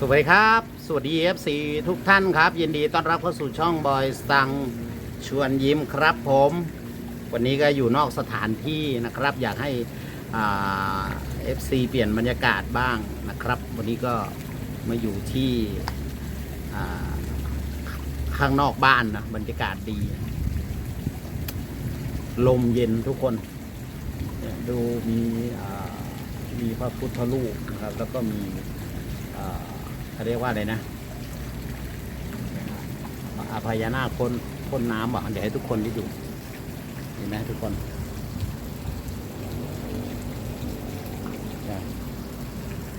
สวัสดีครับ สวัสดี FC ทุกท่านครับ ยินดีต้อนรับเข้าสู่ช่องบอยสังชวนยิ้มครับผม วันนี้ก็อยู่นอกสถานที่นะครับ อยากให้อ่า FC เปลี่ยนบรรยากาศบ้างนะครับ วันนี้ก็มาอยู่ที่ข้างนอกบ้านนะบรรยากาศดี ลมเย็นทุกคน ดูมีมีพระพุทธรูปนะครับ แล้วก็มีอ่อ เขาเรียกว่าอะไรนะอาพญานาคพ่นพ่นน้ำบอกเดี๋ยวให้ทุกคนได้ดูเห็นไหมทุกคน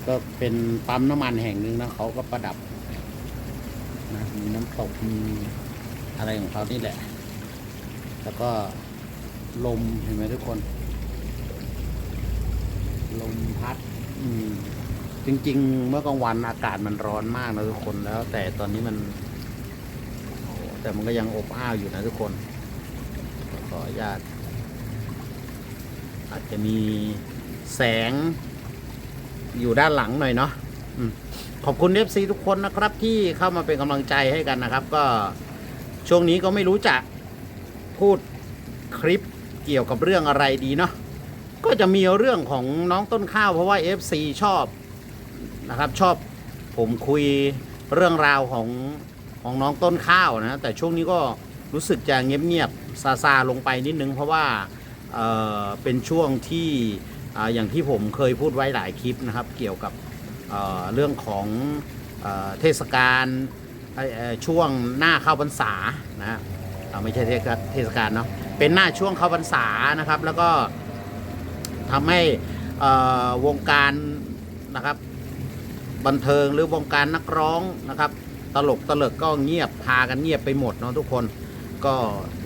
ก็เป็นปั๊มน้ำมันแห่งหนึ่งนะเขาก็ประดับนะมีน้ำตกมีอะไรของเขานี่แหละ แล้วก็ลมเห็นไหมทุกคน ลมพัด อืม จริง ๆ เมื่อกลางวันอากาศมันร้อนมากนะทุกคนแล้ว แต่ตอนนี้มัน แต่มันก็ยังอบอ้าวอยู่นะทุกคน ขออนุญาต อาจจะมีแสงอยู่ด้านหลังหน่อยเนาะอขอบคุณเอฟซีทุกคนนะครับที่เข้ามาเป็นกำลังใจให้กันนะครับ ก็ช่วงนี้ก็ไม่รู้จะพูดคลิปเกี่ยวกับเรื่องอะไรดีเนาะก็จะมีเรื่องของน้องต้นข้าวเพราะว่า FC ชอบ นะครับ ชอบผมคุยเรื่องราวของของน้องต้นข้าวนะแต่ช่วงนี้ก็รู้สึกจะเงียบๆซาซาลงไปนิดนึง เพราะว่าเออเป็นช่วงที่ออย่างที่ผมเคยพูดไว้หลายคลิปนะครับ เกี่ยวกับเเรื่องของเอเทศกาลช่วงหน้าเข้าพรรษานะฮะไม่ใช่เทศกาลเนาะเป็นหน้าช่วงเข้าพรรษานะครับ แล้วก็ทำให้วงการนะครับ บันเทิงหรือวงการนักร้องนะครับตลกตลกก็เงียบพากันเงียบไปหมดเนาะทุกคนก็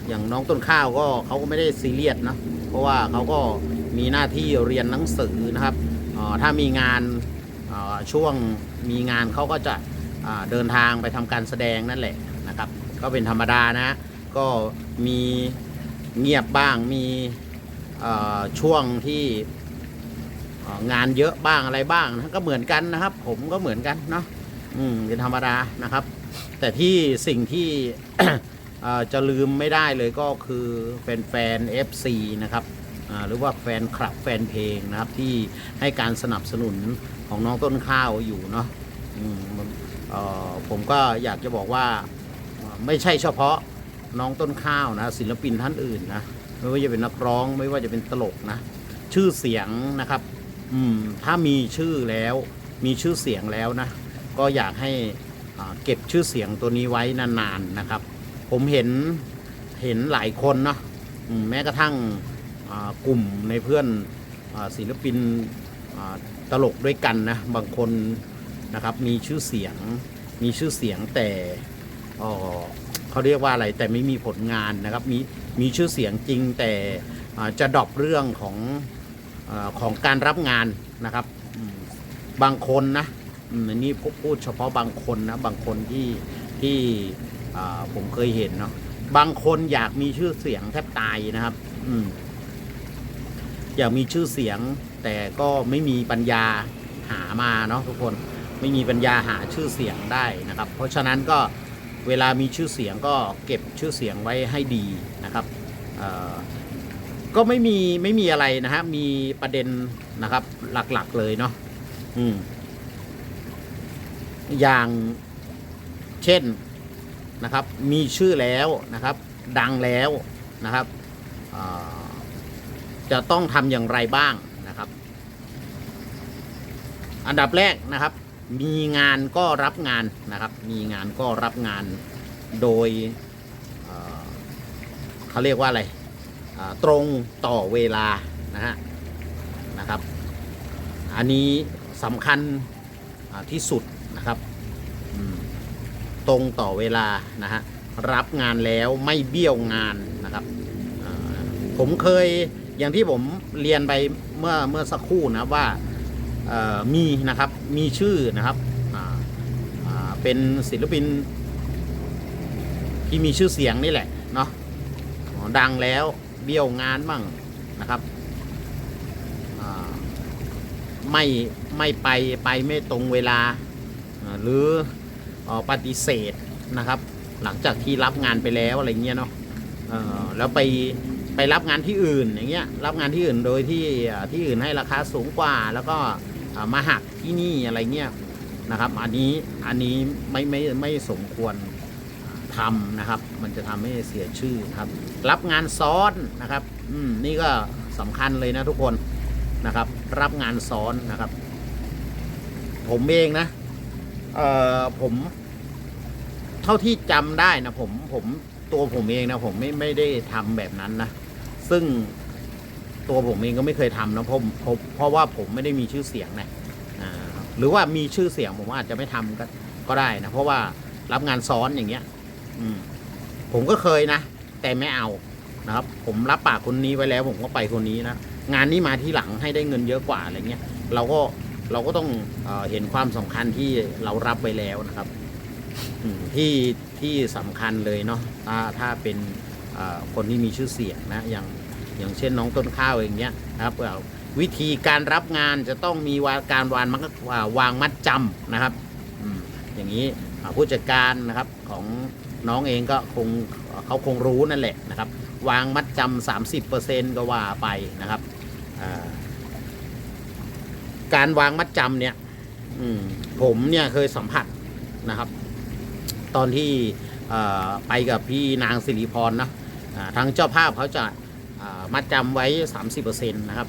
อย่างน้องต้นข้าวก็เขาก็ไม่ได้ซีเรียสนะเพราะว่าเขาก็มีหน้าที่เรียนหนังสือนะครับถ้ามีงานช่วงมีงานเขาก็จะเดินทางไปทำการแสดงนั่นแหละนะครับ ก็เป็นธรรมดานะ ก็มีเงียบบ้างมีช่วงที่ งานเยอะบ้างอะไรบ้างนะก็เหมือนกันนะครับ ผมก็เหมือนกันเนาะอืมเป็นธรรมดานะครับ แต่ที่สิ่งที่ จะลืมไม่ได้เลยก็คือแฟนแฟนๆ FC นะครับหรือว่าแฟนคลับแฟนเพลงนะครับที่ให้การสนับสนุนของน้องต้นข้าวอยู่เนาะผมก็อยากจะบอกว่าไม่ใช่เฉพาะน้องต้นข้าวนะศิลปินท่านอื่นนะไม่ว่าจะเป็นนักร้องไม่ว่าจะเป็นตลกนะชื่อเสียงนะครับ อืมถ้ามีชื่อแล้วมีชื่อเสียงแล้วนะ ก็อยากให้อ่าเก็บชื่อเสียงตัวนี้ไว้นานๆนะครับ ผมเห็นเห็นหลายคนเนาะอืมแม้กระทั่งอ่ากลุ่มในเพื่อนอาศิลปินอ่าตลกด้วยกันนะบางคนนะครับมีชื่อเสียงมีชื่อเสียงแต่เอ่อเขาเรียกว่าอะไรแต่ไม่มีผลงานนะครับมีมีชื่อเสียงจริงแต่อ่าจะดรอปเรื่องของ ของการรับงานนะครับบางคนนะอันนี้พูพูดเฉพาะบางคนนะบางคนที่ที่ผมเคยเห็นเนาะบางคนอยากมีชื่อเสียงแทบตายนะครับ อืมอยากมีชื่อเสียง แต่ก็ไม่มีปัญญาหามาเนาะทุกคนไม่มีปัญญาหาชื่อเสียงได้นะครับ เพราะฉะนั้นก็เวลามีชื่อเสียงก็เก็บชื่อเสียงไว้ให้ดีนะครับ ก็ไม่มีไม่มีอะไรนะฮะ มีประเด็นนะครับ หลักๆเลยเนาะอืม อย่างเช่นนะครับ มีชื่อแล้วนะครับ ดังแล้วนะครับจะต้องทำอย่างไรบ้างนะครับ อันดับแรกนะครับ มีงานก็รับงานนะครับ มีงานก็รับงานโดยเเขาเรียกว่าอะไร ตรงต่อเวลานะฮะนะครับ อันนี้สำคัญที่สุดนะครับตรงต่อเวลานะฮะรับงานแล้วไม่เบี้ยวงานนะครับผมเคยอย่างที่ผมเรียนไปเมื่อเมื่อสักครู่นะว่ามีนะครับมีชื่อนะครับเป็นศิลปินที่มีชื่อเสียงนี่แหละเนาะดังแล้ว เบี้ยวงานบ้างนะครับไม่ไม่ไปไปไม่ตรงเวลาหรืออปฏิเสธนะครับ หลังจากที่รับงานไปแล้วอะไรเงี้ยเนาะแล้วไปไปรับงานที่อื่นอย่างเงี้ยรับงานที่อื่นโดยที่ที่อื่นให้ราคาสูงกว่า แล้วก็มาหักที่นี่อะไรเงี้ยนะครับ อันนี้อันนี้ไม่ไม่ไม่สมควร ทำนะครับ มันจะทำให้เสียชื่อครับ รับงานซ้อนนะครับ อืมนี่ก็สำคัญเลยนะทุกคนนะครับ รับงานซ้อนนะครับ ผมเองนะเอ่อผม เท่าที่จำได้นะผมผมตัวผมเองนะผมไม่ไม่ได้ทำแบบนั้นนะซึ่งตัวผมเองก็ไม่เคยทำนะเพราะเพราะเพราะว่าผมไม่ได้มีชื่อเสียงนะอ่าหรือว่ามีชื่อเสียงผมอาจจะไม่ทำก็ก็ได้นะเพราะว่ารับงานซ้อนอย่างเงี้ย อืมผมก็เคยนะ แต่ไม่เอานะครับ ผมรับปากคนนี้ไว้แล้ว ผมก็ไปคนนี้นะงานนี้มาที่หลังให้ได้เงินเยอะกว่าอะไรเงี้ยเราก็เราก็ต้องเออเห็นความสำคัญที่เรารับไว้แล้วนะครับอืมที่ที่สำคัญเลยเนาะถ้าถ้าเป็นเอ่อคนที่มีชื่อเสียงนะอย่างอย่างเช่นน้องต้นข้าวอย่างเงี้ยนะครับเอ่อวิธีการรับงานจะต้องมีวาการวางมัดอ่าวางมัดจำนะครับ อืมอย่างนี้อ่าผู้จัดการนะครับของ น้องเองก็คงเขาคงรู้นั่นแหละนะครับ วางมัดจำสามสิบเปอร์เซ็นก็ว่าไปนะครับ การวางมัดจำเนี่ยมผมเนี่ยเคยสัมผัสนะครับ ตอนที่ไปกับพี่นางสิริพรนะทางเจ้าภาพเขาจะามัดจำไว้ 30%นะครับ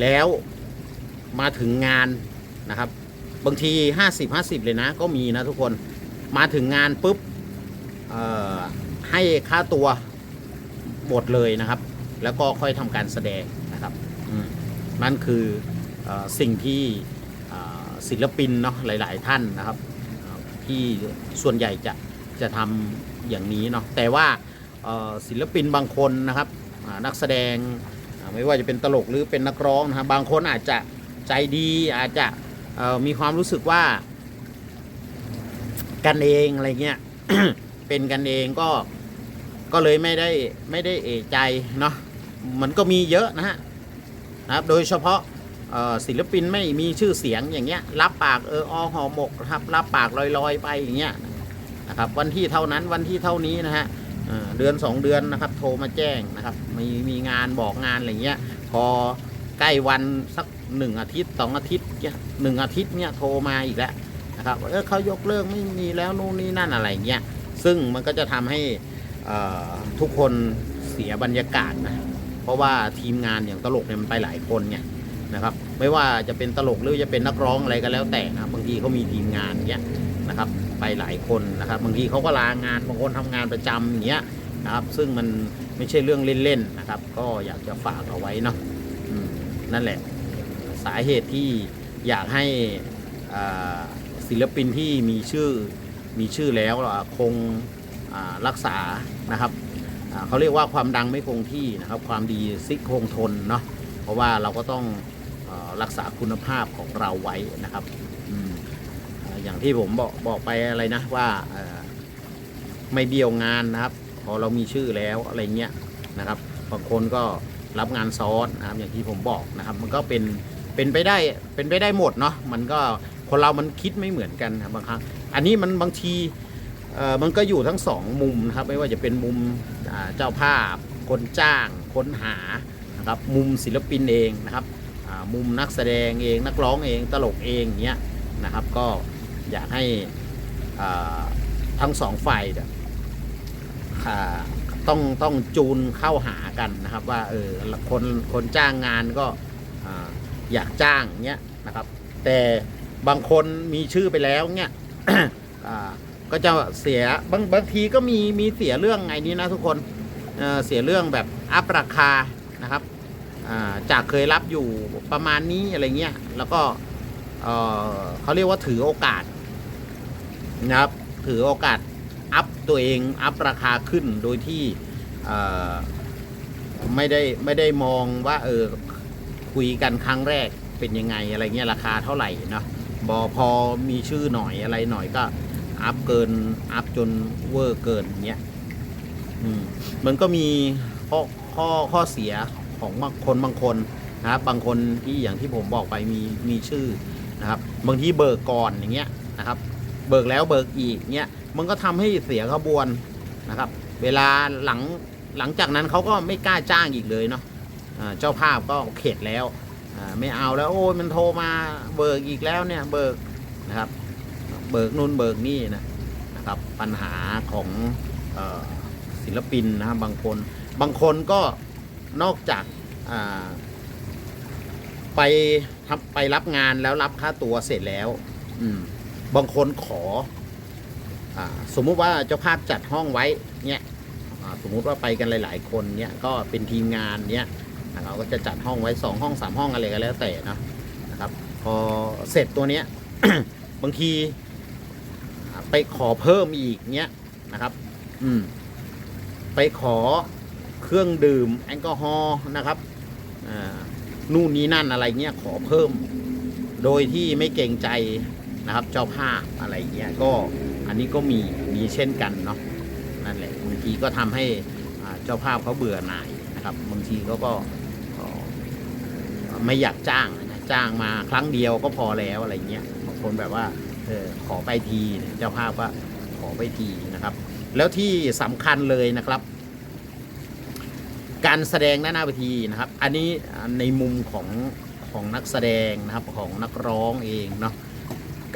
แล้วมาถึงงานนะครับ บางที 50 50 เลยนะ ก็มีนะทุกคนมาถึงงานปุ๊บ ให้ค่าตัวหมดเลยนะครับ แล้วก็ค่อยทำการแสดงนะครับมนั่นคืออสิ่งที่ศิลปินเนาะหลาย ๆ ท่านนะครับที่ส่วนใหญ่จะจะทำอย่างนี้เนาะแต่ว่าศิลปินบางคนนะครับนักแสดงไม่ว่าจะเป็นตลกหรือเป็นนักร้องนะครับบางคนอาจจะใจดีอาจจะมีความรู้สึกว่ากันเองอะไรเงี้ย เป็นกันเองก็ก็เลยไม่ได้ไม่ได้เอะใจเนาะมันก็มีเยอะนะฮะนะครับโดยเฉพาะศิลปินไม่มีชื่อเสียงอย่างเงี้ยรับปากเอออหอหมกนะครับรับปากลอยๆ ไปอย่างเงี้ยนะครับวันที่เท่านั้นวันที่เท่านี้นะฮะเดือนสองเดือนนะครับโทรมาแจ้งนะครับมีมีงานบอกงานอะไรเงี้ยพอใกล้วันสักหนึ่งอาทิตย์สองอาทิตย์เนี่ยหนึ่งอาทิตย์เนี่ยโทรมาอีกแล้วนะครับเออเขายกเลิกไม่มีแล้วนู่นนี่นั่นอะไรเงี้ย ซึ่งมันก็จะทำให้ทุกคนเสียบรรยากาศนะเพราะว่าทีมงานอย่างตลกเนี่ยมันไปหลายคนไงนะครับ ไม่ว่าจะเป็นตลกหรือจะเป็นนักร้องอะไรก็แล้วแต่นะบางทีเขามีทีมงานเงี้ยนะครับ ไปหลายคนนะครับ บางทีเขาก็ลางานบางคนทำงานประจำอย่างเงี้ยนะครับ ซึ่งมันไม่ใช่เรื่องเล่นๆนะครับ ก็อยากจะฝากเอาไว้เนาะนั่นแหละสาเหตุที่อยากให้ศิลปินที่มีชื่อ มีชื่อแล้วคงรักษานะครับเขาเรียกว่าความดังไม่คงที่นะครับ ความดีซิคงทนเนาะเพราะว่าเราก็ต้องรักษาคุณภาพของเราไว้นะครับอย่างที่ผมบอกบอกไปอะไรนะว่าไม่เบี้ยวงานนะครับ พอเรามีชื่อแล้วอะไรเงี้ยนะครับบางคนก็รับงานซ้อนนะครับอย่างที่ผมบอกนะครับ มันก็เป็นเป็นไปได้เป็นไปได้หมดเนาะมันก็คนเรามันคิดไม่เหมือนกันนะบางครั้ง อันนี้มันบางทีมันก็อยู่ทั้งสองมุมนะครับ ไม่ว่าจะเป็นมุมเจ้าภาพ คนจ้าง คนหานะครับมุมศิลปินเองนะครับมุมนักแสดงเอง นักร้องเองตลกเองเนี้ยนะครับ ก็อยากให้ทั้งสองฝ่ายต้องต้องจูนเข้าหากันนะครับ ว่าเออคนคนจ้างงานก็อ่าอยากจ้างเงี้ยนะครับ แต่บางคนมีชื่อไปแล้วเงี้ย ก็จะเสียบางบางทีก็มีมีเสียเรื่องไงนี้นะทุกคนเเสียเรื่องแบบอัพราคานะครับจากเคยรับอยู่ประมาณนี้อะไรเงี้ยแล้วก็เอ่อเขาเรียกว่าถือโอกาสนะครับถือโอกาสอัพตัวเองอัพราคาขึ้นโดยที่ไม่ได้ไม่ได้มองว่าเออคุยกันครั้งแรกเป็นยังไงอะไรเงี้ยราคาเท่าไหร่เนาะ บอพอมีชื่อหน่อยอะไรหน่อยก็ อัพเกิน อัพจนเวอร์เกินเงี้ยมมันก็มีข้อข้อข้อเสียของบางคนบางคนนะครับ บางคนที่อย่างที่ผมบอกไปมีมีชื่อนะครับ บางทีเบิกก่อนอย่างเงี้ยนะครับ เบิกแล้วเบิกอีกเนี้ยมันก็ทำให้เสียขบวนนะครับ เวลาหลังหลังจากนั้นเขาก็ไม่กล้าจ้างอีกเลยเนาะอ่าเจ้าภาพก็เข็ดแล้ว ไม่เอาแล้วโอ้ยมันโทรมาเบิกอีกแล้วเนี่ยเบิกนะครับ เบิกนู่นเบิกนี่นะนะครับปัญหาของออศิลปินนะครับบางคนบางคนก็นอกจากไปทำไปรับงานแล้วรับค่าตัวเสร็จแล้วอืบางคนขออสมมุติว่าเจ้าภาพจัดห้องไว้เนี่ยสมมุติว่าไปกันหลาย ๆ คนเนี่ยก็เป็นทีมงานเนี่ย เราก็จะจัดห้องไว้สองห้องสามห้องอะไรก็แล้วแต่นะนะครับ พอเสร็จตัวเนี้ย บางทีไปขอเพิ่มอีกเนี้ยนะครับ อืม ไปขอเครื่องดื่มแอลกอฮอล์นะครับอ่านู่นนี่นั่นอะไรเงี้ยขอเพิ่ม โดยที่ไม่เกรงใจนะครับ เจ้าภาพอะไรเงี้ยก็อันนี้ก็มีมีเช่นกันเนาะนั่นแหละบางทีก็ทำให้เจ้าภาพเขาเบื่อหน่ายนะครับบางทีเขาก็ ไม่อยากจ้างนะจ้างมาครั้งเดียวก็พอแล้วอะไรเงี้ยบางคนแบบว่าเออขอไปทีเจ้าภาพก็ขอไปทีนะครับ แล้วที่สำคัญเลยนะครับ การแสดงหน้าหน้าเวทีนะครับ อันนี้ในมุมของของนักแสดงนะครับของนักร้องเองเนาะ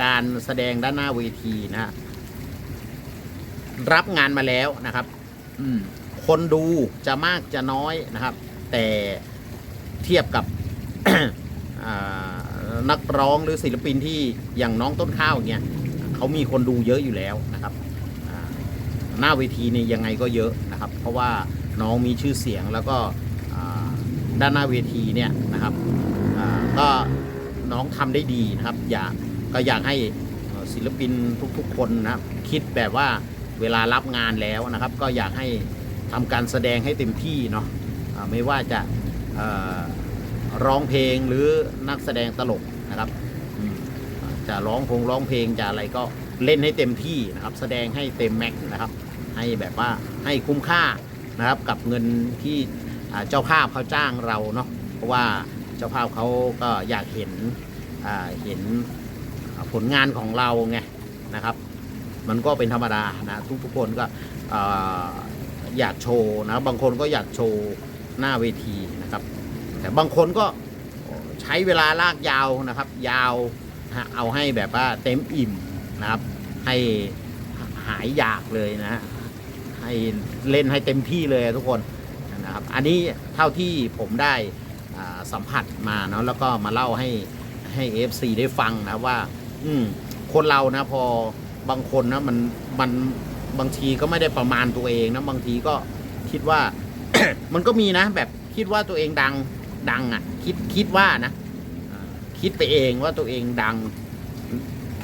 การแสดงด้านหน้าเวทีนะฮะรับงานมาแล้วนะครับคนดูจะมากจะน้อยนะครับ แต่เทียบกับ นักร้องหรือศิลปินที่อย่างน้องต้นข้าวอย่างเงี้ยเขามีคนดูเยอะอยู่แล้วนะครับหน้าเวทีเนี่ยยังไงก็เยอะนะครับ เพราะว่าน้องมีชื่อเสียงแล้วก็ด้านหน้าเวทีเนี่ยนะครับก็น้องทำได้ดีนะครับ อยากก็อยากให้ศิลปินทุกๆ คนนะครับคิดแบบว่าเวลารับงานแล้วนะครับ ก็อยากให้ทำการแสดงให้เต็มที่เนาะไม่ว่าจะ ร้องเพลงหรือนักแสดงตลกนะครับจะร้องพงร้องเพลงจะอะไรก็เล่นให้เต็มที่นะครับ แสดงให้เต็มแม็กซ์นะครับ ให้แบบว่าให้คุ้มค่านะครับกับเงินที่เจ้าภาพเขาจ้างเราเนาะเพราะว่าเจ้าภาพเขาก็อยากเห็นเห็นผลงานของเราไงนะครับ มันก็เป็นธรรมดานะทุกๆคนก็อยากโชว์นะบางคนก็อยากโชว์หน้าเวทีนะครับ แต่บางคนก็ใช้เวลาลากยาวนะครับ ยาวเอาให้แบบว่าเต็มอิ่มนะครับ ให้หายอยากเลยนะฮะให้เล่นให้เต็มที่เลยทุกคนนะครับ อันนี้เท่าที่ผมได้สัมผัสมาเนาะแล้วก็มาเล่าให้ให้ FC ได้ฟังนะว่า อืมคนเรานะพอบางคนนะมันมันบางทีก็ไม่ได้ประมาณตัวเองนะบางทีก็คิดว่า มันก็มีนะ แบบคิดว่าตัวเองดัง ดังอะ คิดคิดว่านะคิดไปเองว่าตัวเองดัง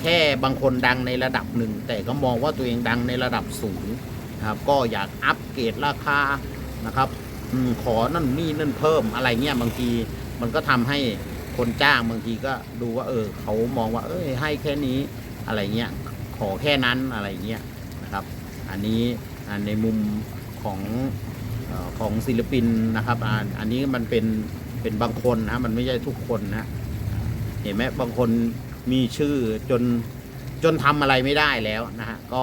แค่บางคนดังในระดับหนึ่ง แต่ก็มองว่าตัวเองดังในระดับสูงนะครับก็อยากอัปเกรดราคานะครับอขอนั่นนี่นั่นเพิ่มอะไรเงี้ยบางทีมันก็ทำให้คนจ้างบางทีก็ดูว่า เออ เขามองว่า เอ้ยให้แค่นี้อะไรเงี้ยขอแค่นั้นอะไรเงี้ยนะครับ อันนี้อ่าในมุมของของศิลปินนะครับอันนี้มันเป็น เป็นบางคนนะมันไม่ใช่ทุกคนนะเห็นไหมบางคนมีชื่อจนจนทำอะไรไม่ได้แล้วนะฮะก็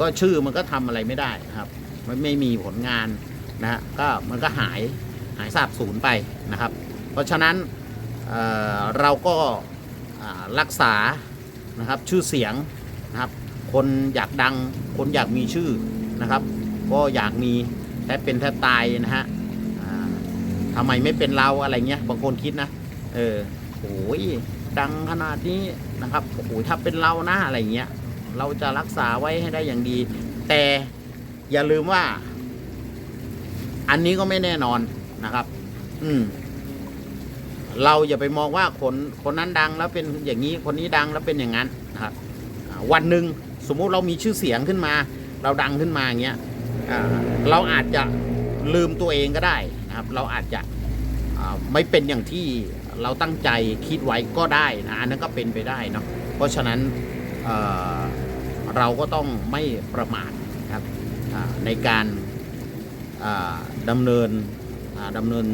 ก็ชื่อมันก็ทำอะไรไม่ได้นะครับ มันไม่มีผลงานนะฮะก็มันก็หายหายสาบสูญไปนะครับ เพราะฉะนั้นเเราก็รักษานะครับชื่อเสียงนะครับ คนอยากดังคนอยากมีชื่อนะครับ ก็อยากมีแทบเป็นแทบตายนะฮะ ทำไมไม่เป็นเราอะไรเงี้ยบางคนคิดนะเออโอ้ยดังขนาดนี้นะครับโอ้โหถ้าเป็นเรานะอะไรเงี้ยเราจะรักษาไว้ให้ได้อย่างดี แต่อย่าลืมว่า อันนี้ก็ไม่แน่นอนนะครับ อืม เราอย่าไปมองว่าคนคนนั้นดังแล้วเป็นอย่างนี้คนนี้ดังแล้วเป็นอย่างนั้นนะครับวันหนึ่งสมมุติเรามีชื่อเสียงขึ้นมา เราดังขึ้นมาอย่างเงี้ยเราอาจจะลืมตัวเองก็ได้ นะครับ เราอาจจะไม่เป็นอย่างที่เราตั้งใจคิดไว้ก็ได้นะอันนั้นก็เป็นไปได้เนาะเพราะฉะนั้นเเราก็ต้องไม่ประมาทครับในการดำเนินอ่าดำเนิน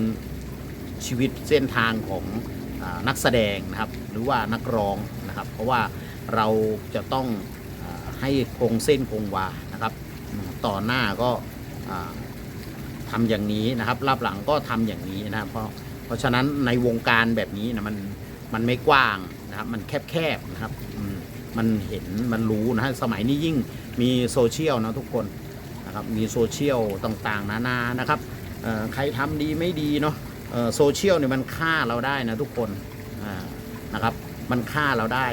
ชีวิตเส้นทางของอนักแสดงนะครับ หรือว่านักร้องนะครับ เพราะว่าเราจะต้องอให้คงเส้นคงวานะครับ ต่อหน้าก็ อ่าทำอย่างนี้นะครับรับหลังก็ทำอย่างนี้นะครับ เพราะเพราะฉะนั้นในวงการแบบนี้นะมันมันไม่กว้างนะครับ มันแคบๆนะครับมันเห็นมันรู้นะฮะสมัยนี้ยิ่งมีโซเชียลนะทุกคนนะครับมีโซเชียลต่างๆ นานานะครับเอ่อใครทำดีไม่ดีเนาะเอ่อโซเชียลเนี่ยมันฆ่าเราได้นะทุกคนอ่านะครับมันฆ่าเราได้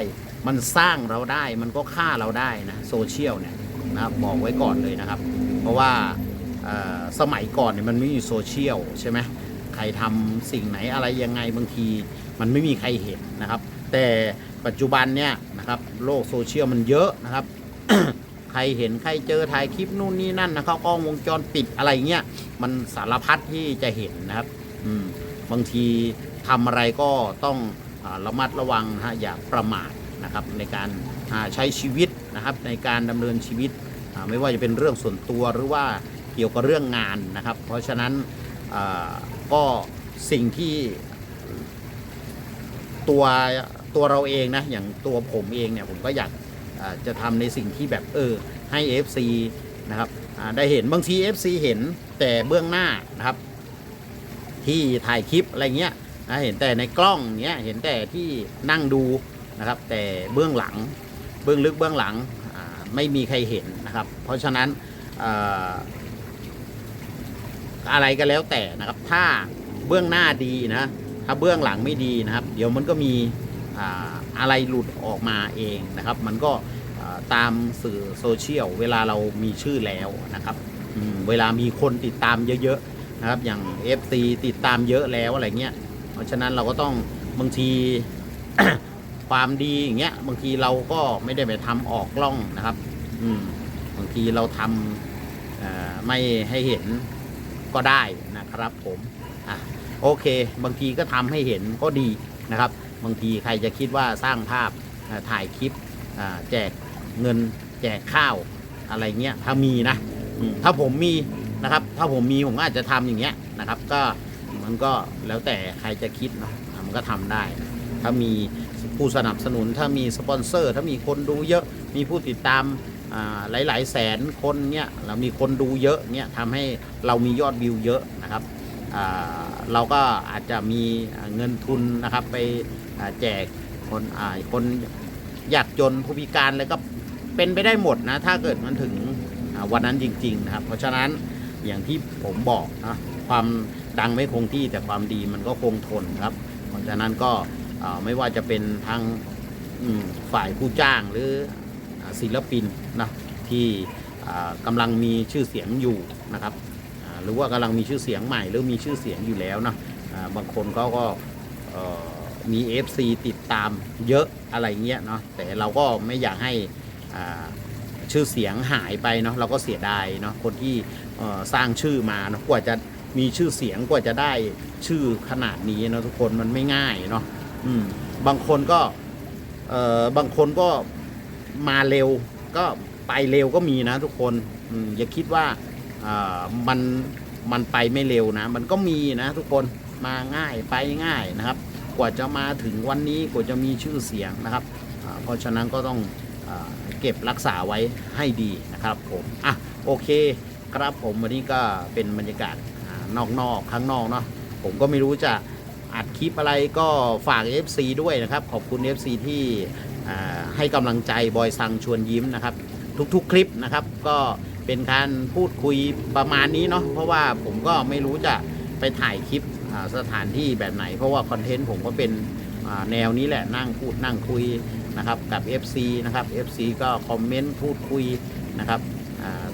มันสร้างเราได้มันก็ฆ่าเราได้นะโซเชียลเนี่ยนะครับบอกไว้ก่อนเลยนะครับ เพราะว่า สมัยก่อนเนี่ยมันไม่มีโซเชียลใช่ไหมใครทำสิ่งไหนอะไรยังไงบางทีมันไม่มีใครเห็นนะครับ แต่ปัจจุบันเนี่ยนะครับโลกโซเชียลมันเยอะนะครับ ใครเห็นใครเจอถ่ายคลิปนู่นนี่นั่นนะครับกล้องวงจรปิดอะไรเงี้ยมันสารพัดที่จะเห็นนะครับบางทีทำอะไรก็ต้องระมัดระวังนะฮะอย่าประมาทนะครับในการใช้ชีวิตนะครับในการดำเนินชีวิต ไม่ว่าจะเป็นเรื่องส่วนตัวหรือว่า กี่ยวกับเรื่องงานนะครับ เพราะฉะนั้นก็สิ่งที่ตัวตัวเราเองนะอย่างตัวผมเองเนี่ยผมก็อยากจะทำในสิ่งที่แบบเออให้ FC นะครับได้เห็นบางที FC เห็นแต่เบื้องหน้านะครับ ที่ถ่ายคลิปอะไรเงี้ยนะเห็นแต่ในกล้องเงี้ยเห็นแต่ที่นั่งดูนะครับ แต่เบื้องหลังเบื้องลึกเบื้องหลังไม่มีใครเห็นนะครับ เพราะฉะนั้น อะไรก็แล้วแต่นะครับ ถ้าเบื้องหน้าดีนะ ถ้าเบื้องหลังไม่ดีนะครับ เดี๋ยวมันก็มีอ่าอะไรหลุดออกมาเองนะครับ มันก็ตามสื่อโซเชียลเวลาเรามีชื่อแล้วนะครับเวลามีคนติดตามเยอะๆนะครับ อย่าง FC ติดตามเยอะแล้วอะไรเงี้ย เพราะฉะนั้นเราก็ต้องบางทีความดีอย่างเงี้ยบางทีเราก็ไม่ได้ไปทำออกกล้องนะครับ อืมบางทีเราทำไม่ให้เห็น ก็ได้นะครับผมอะโอเค บางทีก็ทำให้เห็นก็ดีนะครับ บางทีใครจะคิดว่าสร้างภาพถ่ายคลิปอ่าแจกเงินแจกข้าวอะไรเงี้ยถ้ามีนะถ้าผมมีนะครับ ถ้าผมมีผมก็อาจจะทำอย่างเงี้ยนะครับ ก็มันก็แล้วแต่ใครจะคิดเนาะมันก็ทำได้ ถ้ามีผู้สนับสนุนถ้ามีสปอนเซอร์ ถ้ามีคนดูเยอะมีผู้ติดตาม หลาย ๆ แสนคนเนี้ยเรามีคนดูเยอะเนี้ยทำให้เรามียอดวิวเยอะนะครับเราก็อาจจะมีเงินทุนนะครับไปแจกคนคนยากจนผู้พิการอะไรก็เป็นไปได้หมดนะถ้าเกิดมันถึงวันนั้นจริง ๆ นะครับ เพราะฉะนั้นอย่างที่ผมบอกนะความดังไม่คงที่แต่ความดีมันก็คงทนครับ เพราะฉะนั้นก็ไม่ว่าจะเป็นทางฝ่ายผู้จ้างหรือ ศิลปินนะที่อ่ากำลังมีชื่อเสียงอยู่นะครับหรือว่ากำลังมีชื่อเสียงใหม่หรือมีชื่อเสียงอยู่แล้วนะบางคนเขาก็เอ่อมี FC ติดตามเยอะอะไรเงี้ยเนาะแต่เราก็ไม่อยากให้ชื่อเสียงหายไปเนาะเราก็เสียดายเนาะคนที่สร้างชื่อมาเนาะกว่าจะมีชื่อเสียงกว่าจะได้ชื่อขนาดนี้เนาะทุกคนมันไม่ง่ายเนาะบางคนก็บางคนก็ มาเร็วก็ไปเร็วก็มีนะทุกคนออย่าคิดว่าามันมันไปไม่เร็วนะ มันก็มีนะทุกคนมาง่ายไปง่ายนะครับ กว่าจะมาถึงวันนี้กว่าจะมีชื่อเสียงนะครับ เพราะฉะนั้นก็ต้องอเก็บรักษาไว้ให้ดีนะครับผมอะโอเคครับผมวันนี้ก็เป็นบรรยากาศนอกๆข้างนอกเนาะผมก็ไม่รู้จะ อัดคลิปอะไรก็ฝาก FC ด้วยนะครับ ขอบคุณ FC ที่อ่ให้กำลังใจบอยซังชวนยิ้มนะครับ ทุกๆคลิปนะครับ ก็เป็นการพูดคุยประมาณนี้เนาะเพราะว่าผมก็ไม่รู้จะไปถ่ายคลิปสถานที่แบบไหน เพราะว่าคอนเทนต์ผมก็เป็นแนวนี้แหละนั่งพูดนั่งคุยนะครับกับ FC นะครับ FC ก็คอมเมนต์พูดคุยนะครับ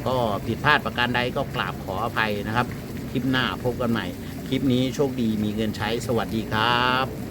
ก็ผิดพลาดประการใดก็กราบขออภัยนะครับ คลิปหน้าพบกันใหม่ คลิปนี้โชคดีมีเงินใช้สวัสดีครับ